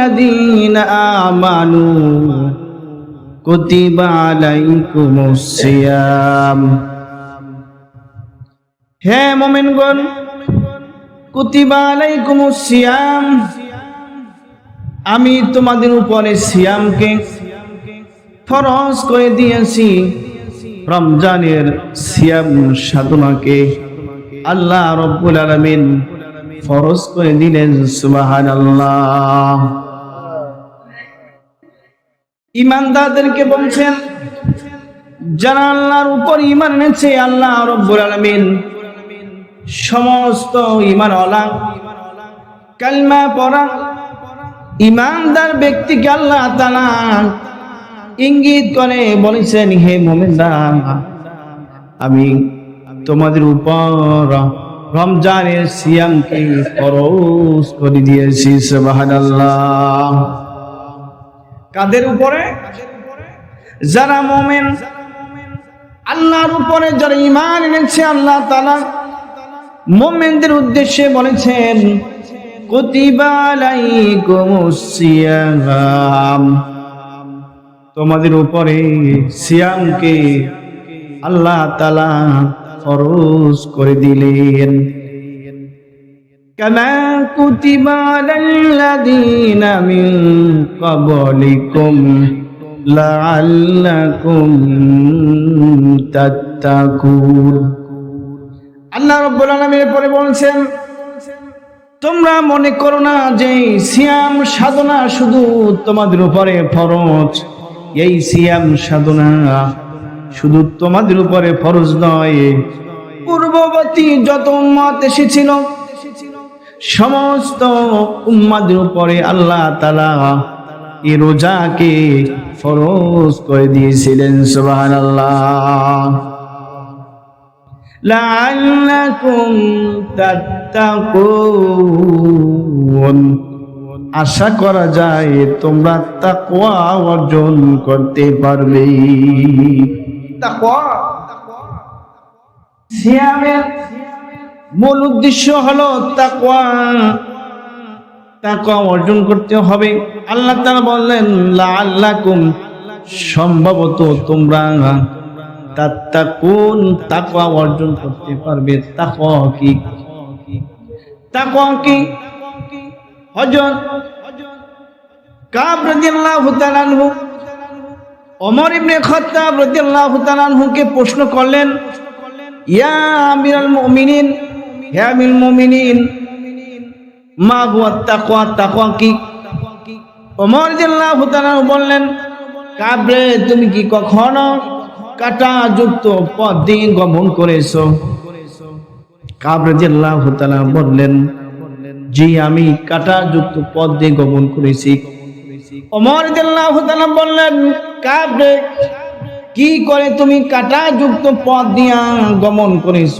আইয়ুহাল্লাযীনা আমানু কুতিবা আলাইকুমুস সিয়াম হে মুমিনগণ কুতিবা আলাইকুমুস সিয়াম আমি তোমাদের উপরে সিয়ামকে ফরজ করে দিয়েছি। রমজানের সিয়াম সাধনাকে আল্লাহ রব্বুল আলামিন ফরজ করে দিলেন, সুবহানাল্লাহ। ইমানদারদেরকে বলছেন, যারা আল্লাহর উপর ইমান এনেছে, আল্লাহ রব্বুল আলামিন সমস্ত ইমান অলা কালমা পড়া ইমানদার ব্যক্তিকে আল্লাহ তাআলা ইঙ্গিত করে বলেছেন, হে মোমেনদা আমি তোমাদের উপর রমজানের সিয়ামকে ফরজ করে দিয়েছি, সুবহানাল্লাহ। কাদের উপরে? যারা মোমেন, আল্লাহর উপরে যারা ইমান এনেছে, আল্লাহ তালা মোমেনদের উদ্দেশ্যে বলেছেন তোমাদের উপরে সিয়ামকে আল্লাহ তালা ফরজ করে দিলেন। كما كتب على الذين من قبلكم لعلكم تتقون আল্লাহ রব্বুল আলামিন পরে বলছেন তোমরা মনে করো না যে সিয়াম সাধনা শুধু তোমাদের উপরে ফরজ এই সিয়াম সাধনা শুধু তোমাদের উপরে ফরজ নয় পূর্ববর্তী যত উম্মত এসেছিল সমস্ত উম্মাদের উপরে আল্লাহ তালা এ রোজাকে ফরজ করে দিয়েছিলেন সুবাহ আল্লাহ আশা করা যায় তোমরা তাকওয়া অর্জন করতে পারবে। তাকওয়া? সিয়ামের মূল উদ্দেশ্য হলো তাকওয়া। তাকওয়া অর্জন করতে হবে। আল্লাহ তাআলা বললেন, লাআল্লাকুম সম্ভবত তোমরা তাত্তাকুন, তাকওয়া অর্জন করতে পারবে। তাকওয়া কি? তাকওয়া কি? হযরত কাব রাদিয়াল্লাহু তাআলা আনহু, ওমর ইবনে খাত্তাব রাদিয়াল্লাহু তাআলা আনহুকে প্রশ্ন করলেন, ইয়া আমিরাল মুমিনিন হে আমিরুল মুমিনিন, মা হুয়া তাকওয়া তাকওয়া কি? ওমর রাদিয়াল্লাহু বললেন, কাবরে তুমি কি কখনো কাটা যুক্ত পথ দিয়ে গমন করেছ? কাবরে রাদিয়াল্লাহু তাআলা বললেন, জি, আমি কাটা যুক্ত পথ দিয়ে গমন করেছি। ওমর রাদিয়াল্লাহু তাআলা বললেন, কাবরে কি করে তুমি কাটা যুক্ত পথ দিয়া গমন করেছ?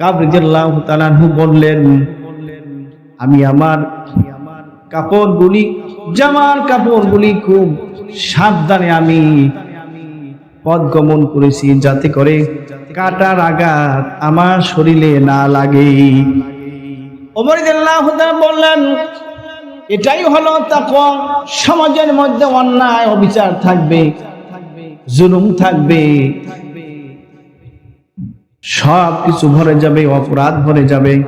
কাবরে রাদিয়াল্লাহু তাআলা বললেন, আমি আমার কাপড়গুলি, জামার কাপড়গুলি খুব সাবধানে আমি পথ গমন করেছি যাতে করে কাটার আঘাত আমার শরীরে না লাগে। বললেন, এটাই হলো তাকওয়া। সমাজের মধ্যে অন্যায় অবিচার থাকবে, জুলুম থাকবে সব কিছু ভরে যাবে, অপরাধ ভরে যাবে।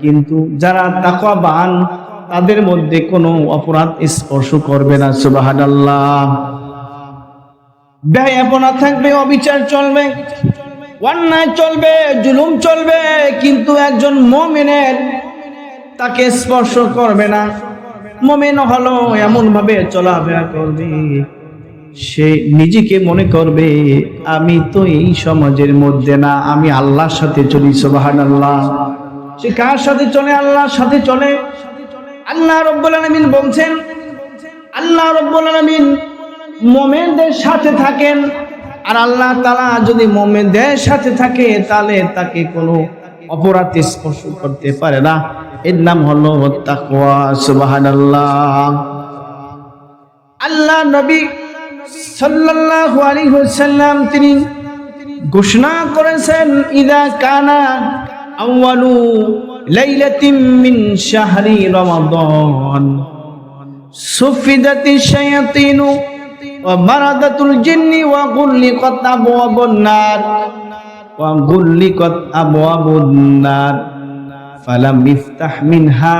কিন্তু যারা তাকওয়াবান, তাদের মধ্যে কোনো অপরাধ স্পর্শ করবে না, সুবহানাল্লাহ। ব্যয়াপনা থাকবে, অবিচার চলবে, অন্যায় চলবে, জুলুম চলবে, কিন্তু একজন মমিনের তাকে স্পর্শ করবে না। মমিন হলো এমন ভাবে চলাফেরা করবে। সে নিজেকে মনে করবে, আমি তো এই সমাজের মধ্যে না, আমি আল্লাহর সাথে চলি সোবাহান আল্লাহ সে কার সাথে চলে? আল্লাহর সাথে চলে। আল্লাহ রব্বুল আলমিন বলছেন, আল্লাহ রব্বুল আলমিন মোমেনদের সাথে থাকেন। আর আল্লাহ তালা যদি মোমেনদের সাথে থাকে, তাহলে তাকে কোনো অপরাধ স্পর্শ করতে পারে না। এর নাম হলো হত্যা তাকওয়া, সুবহানাল্লাহ। আল্লাহ নবী সাল্লাল্লাহু আলাইহি ওয়াসাল্লাম তিনি ঘোষণা করেছেন, ইদা কানা আউয়ালু লাইলাতিন মিন শাহরি রমাদান। সুফিদাতি শায়াতিন ওয়া মারাদাতুল জিন্নি ওয়া গুল্লিকাত আবওয়াবুন নার। ওয়া গুল্লিকাত আবওয়াবুন নার। ফালাম ইফতাহ মিনহা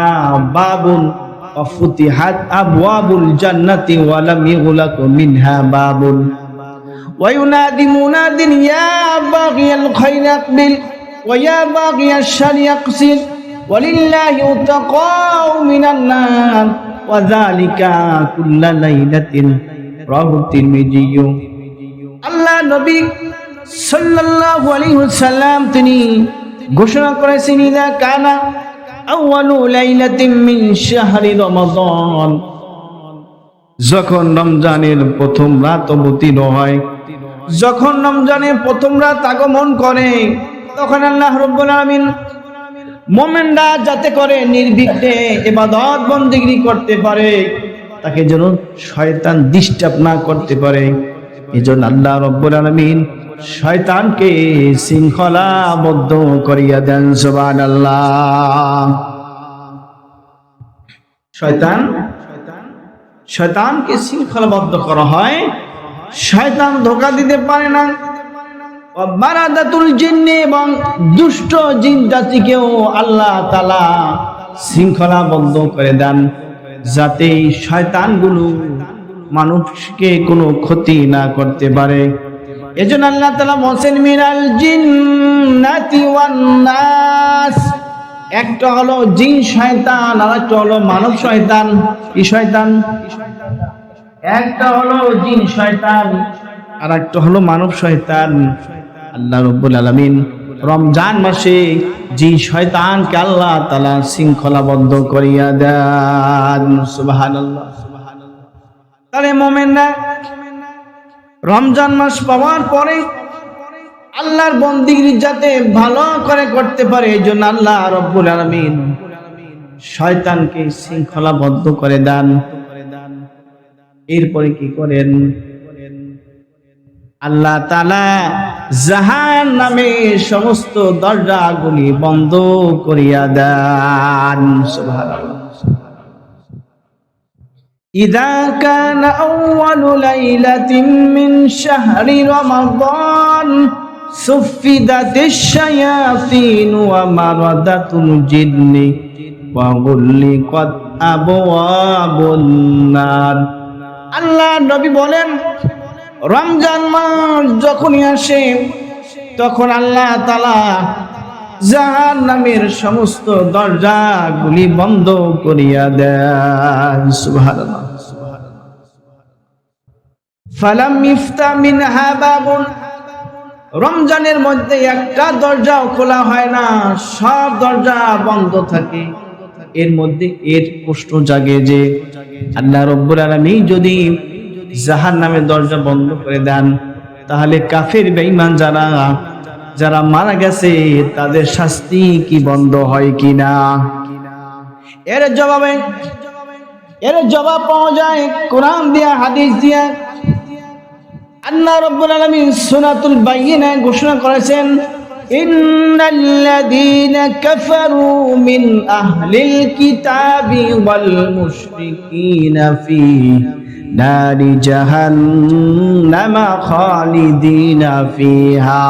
বাবুন وفتحت أبواب الجنة ولم يغلق منها باب وينادي مناد يا باغي الخير اقبل ويا باغي الشر يقصر ولله اتقاء من النار وذلك كل ليلة رواه الترمذي আল্লাহ নবী সাল্লাল্লাহু আলাইহি ওয়াসাল্লাম তিনি ঘোষণা করেছেন ইদা কানা যখন রমজানের প্রথম রাত অবতীর্ণ হয়, যখন রমজানের প্রথম রাত আগমন করে, তখন আল্লাহ রব্বুল আলামিন মোমেনরা যাতে করে নির্বিঘ্নে ইবাদত বন্দিগি করতে পারে, তাকে যেন শয়তান ডিস্টার্ব না করতে পারে। এজন্য আল্লাহ রব্বুল আলামিন শয়তানকে শৃঙ্খলাবদ্ধ করিয়া দেন, সুবহানাল্লাহ। শয়তান, শয়তানকে শৃঙ্খলাবদ্ধ করা হয়। শয়তান ধোকা দিতে পারে না। বারাদাতুল জিন্নি এবং দুষ্ট জিন জাতিকেও আল্লাহ তালা শৃঙ্খলাবদ্ধ করে দেন, যাতে শয়তানগুলো মানুষকে কোনো ক্ষতি না করতে পারে। এজন্য আল্লাহ তালা বলছেন, মিনাল জিন্নাতি নাস। একটা হলো জিন শয়তান, আর একটা হলো মানব শয়তান। কি শয়তান? একটা হলো জিন শয়তান, আর একটা হলো মানব শয়তান। আল্লাহ রব্বুল আলামিন রমজান মাসে জিন শয়তানকে আল্লাহ তাআলা শৃঙ্খলাবদ্ধ করিয়া দেন। সুবহানাল্লাহ। তাহলে মোমেনরা রমজান মাস পাওয়ার পরে আল্লাহর বন্দিগিরি যাতে ভালো করে করতে পারে, এই জন্য আল্লাহ রব্বুল আলমিন শয়তানকে শৃঙ্খলাবদ্ধ করে দেন। এরপরে কি করেন? আল্লাহ তালা জাহান নামে সমস্ত দরজাগুলি বন্ধ করিয়া দেন إذا كان أول ليلة من شهر رمضان سفدت الشياطين ومردت الجن وغلقت أبواب النار আল্লাহ নবী বলেন রমজান মাস যখনই আসে তখন আল্লাহ তালা জাহান নামের সমস্ত দরজাগুলি বন্ধ করিয়া দেয় ফালাম ইফতা মিনহা রমজানের মধ্যে একটা দরজাও খোলা হয় না, সব দরজা বন্ধ থাকে। এর মধ্যে এর প্রশ্ন জাগে যে, আল্লাহ রব্বুল আলামিন যদি জাহান নামের দরজা বন্ধ করে দেন, তাহলে কাফের বেঈমান যারা যারা মারা গেছে, তাদের শাস্তি কি বন্ধ হয় কিনা? এর জবাবে, এর জবাব পাওয়া যায় কোরআন দিয়া, হাদিস দিয়া। আল্লাহ রব্বুল আলামিন সূরাতুল বাইয়িনা ঘোষণা করেছেন, ইন্নাল্লাযীনা কাফারু মিন আহলিল কিতাবি ওয়াল মুশরিকিনা ফি নারি জাহান্নামা খালিদিনা ফিহা।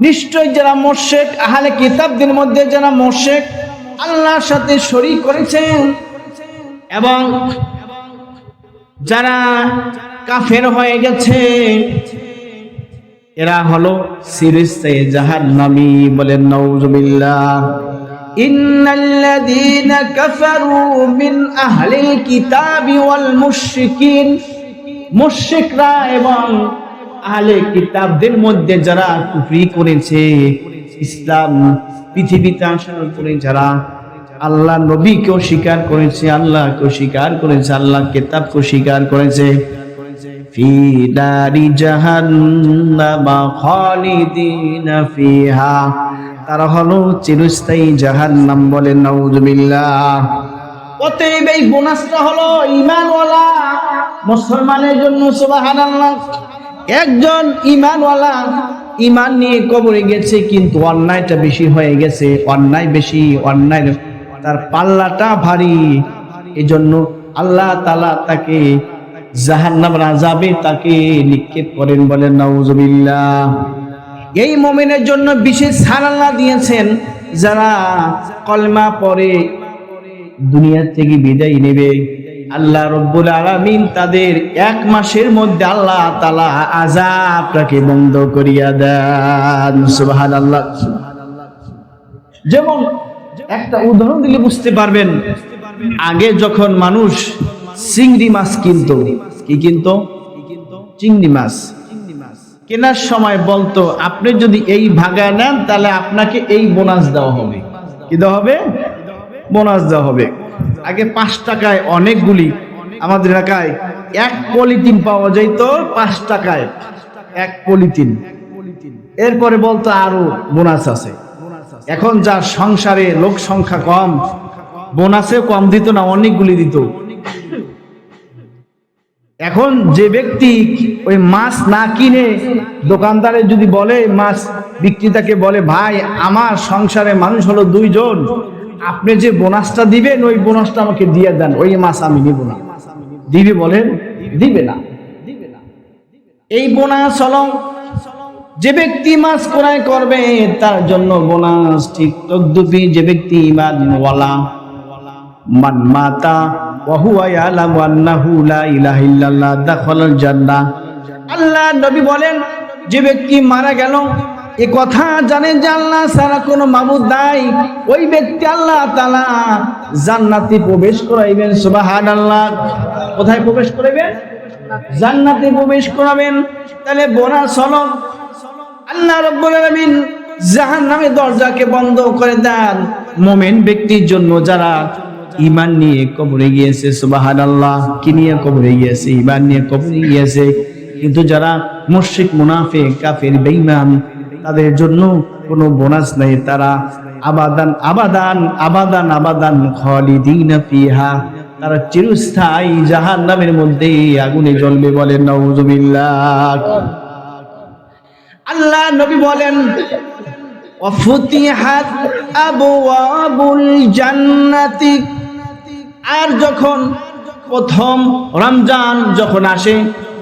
নিশ্চয় যারা মোশেক আহলে কিতাবদের মধ্যে যারা মোশেক আল্লাহর সাথে শরীক করেছেন। এবং যারা কাফের হয়ে গেছে, এরা হলো সিরিস্তে জাহান নামি বলেন নৌজুবিল্লাহ মুশরিকরা এবং আহলে কিতাবদের মধ্যে যারা কুফরি করেছে, ইসলাম পৃথিবীতে আসার পরে যারা আল্লাহ নবীকেও স্বীকার করেছে, আল্লাহকেও স্বীকার করেছে, আল্লাহ কেতাবকেও স্বীকার করেছে। ফি নারি জাহান্নামা খালিদিনা ফিহা। তারা হলো চিরস্থায়ী জাহান্নাম বলে, নাউজুবিল্লাহ। অতএব এই বোনাসটা হলো ইমানওয়ালা মুসলমানের জন্য, সুবহানাল্লাহ। একজন ইমানওয়ালা ইমান নিয়ে কবরে গেছে কিন্তু অন্যায়টা বেশি হয়ে গেছে, অন্যায় বেশি, অন্যায় তার পাল্লাটা ভারী। এজন্য আল্লাহ তালা তাকে জাহান্নাম রাজাবে তাকে নিক্ষেপ করেন বলেন, নাউজুবিল্লাহ। এই মোমেনের জন্য বিশেষ আল্লাহ দিয়েছেন, যারা কলমা পরে দুনিয়া থেকে বিদায় নেবে। আল্লাহ রব্বুল আলামিন তাদের এক মাসের মধ্যে আল্লাহ তালা আজাবটাকে বন্ধ করিয়া দেন। সুবাহান আল্লাহ যেমন একটা উদাহরণ দিলে বুঝতে পারবেন, আগে যখন মানুষ চিংড়ি মাছ কিনতো, কি কিনতো? চিংড়ি মাছ। কেনার সময় বলতো, আপনি যদি এই ভাগা নেন, তাহলে আপনাকে এই বোনাস দেওয়া হবে। কি দেওয়া হবে? বোনাস দেওয়া হবে। আগে পাঁচ টাকায় অনেকগুলি আমাদের এলাকায় এক পলিথিন পাওয়া যেত পাঁচ টাকায়। এক পলিথিন। এরপরে বলতো আরও বোনাস আছে। এখন যার সংসারে লোক সংখ্যা কম বোনাসে কম দিত না, অনেকগুলি দিত। এখন যে ব্যক্তি ওই মাছ না কিনে দোকানদারে যদি বলে, মাছ বিক্রেতাকে বলে, ভাই, আমার সংসারে মানুষ হলো দুইজন। আপনি যে বোনাসটা দিবেন, ওই বোনাসটা আমাকে দিয়ে দেন, ওই মাছ আমি নিব না। দিবে বলেন? দিবে না। এই বোনাস হলো যে ব্যক্তি মাছ ক্রয় করবে, তার জন্য বোনাস ঠিক তদ্দুপি যে ব্যক্তি আল্লাহ নবী বলেন, যে ব্যক্তি মারা গেল এ কথা জানে যে আল্লাহ ছাড়া কোনো মাবুদ নাই। ওই ব্যক্তি আল্লাহ তাআলা জান্নাতে প্রবেশ করাইবেন, সুবহানাল্লাহ। কোথায় প্রবেশ করাইবেন? জান্নাতে প্রবেশ করাবেন। তাহলে বোনা হলো আল্লাহ রব্বুল আলামিন জাহান্নামের দরজাকে বন্ধ করে দেন। মোমেন ব্যক্তির জন্য যারা ইমান নিয়ে কবরে গিয়েছে সুবাহান আল্লাহ কি নিয়ে কবরে গিয়েছে? ইমান নিয়ে কবরে গিয়েছে। কিন্তু যারা মুশরিক মুনাফে কাফের, বেঈমান তাদের জন্য কোনো বোনাস নেই। তারা আবাদান আবাদান আবাদান আবাদান খালিদিনা ফিহা। তারা চিরস্থায়ী জাহান্নামের মধ্যে আগুনে জ্বলবে বলেন, নাউজুবিল্লাহ। আল্লাহ নবী বলেন অফুতিহাত আবওয়াবুল জান্নাতি। আর যখন প্রথম রমজান যখন আসে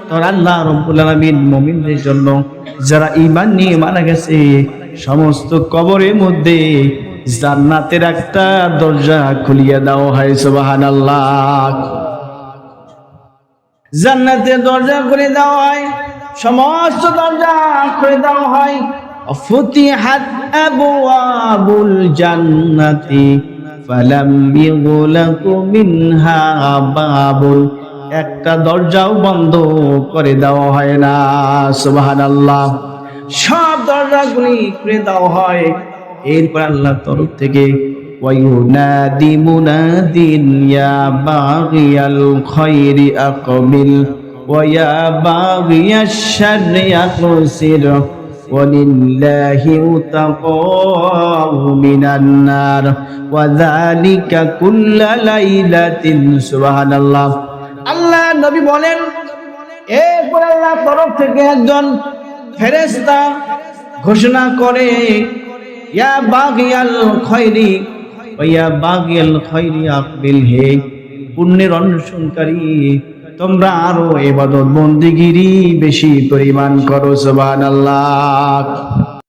আল্লাহ রব্বুল আলামিন মুমিনদের জন্য যারা ঈমান নিয়ে মারা গেছে, সমস্ত কবরের মধ্যে জান্নাতের একটা দরজা খুলিয়ে দেওয়া হয়, সুবহানাল্লাহ। জান্নাতের দরজা করে দেওয়া হয়, সমস্ত দরজা করে দেওয়া হয়। ফুতিহাত আবওয়াবুল জান্নাতি, ফালাম ইগলাকু মিনহা বাবুল একটা দরজাও বন্ধ করে দেওয়া হয় না সুবহানাল্লাহ সব দরজাগুলি খুলে দেওয়া হয় এরপর আল্লাহর তরফ থেকে وينادي مناد يا باغي الخير أقبل ويا باغي الشر يقصر ولله تقاه من النار وذلك كل ليلة سبحان الله আল্লাহ নবী বলেন, এরপর আল্লাহ তরফ থেকে একজন ফেরেস্তা ঘোষণা করে, ইয়া খয়রি খয়রি হে পুণ্যের তোমরা আরও এবাদত বন্দিগিরি বেশি পরিমাণ করো, সুবহানাল্লাহ।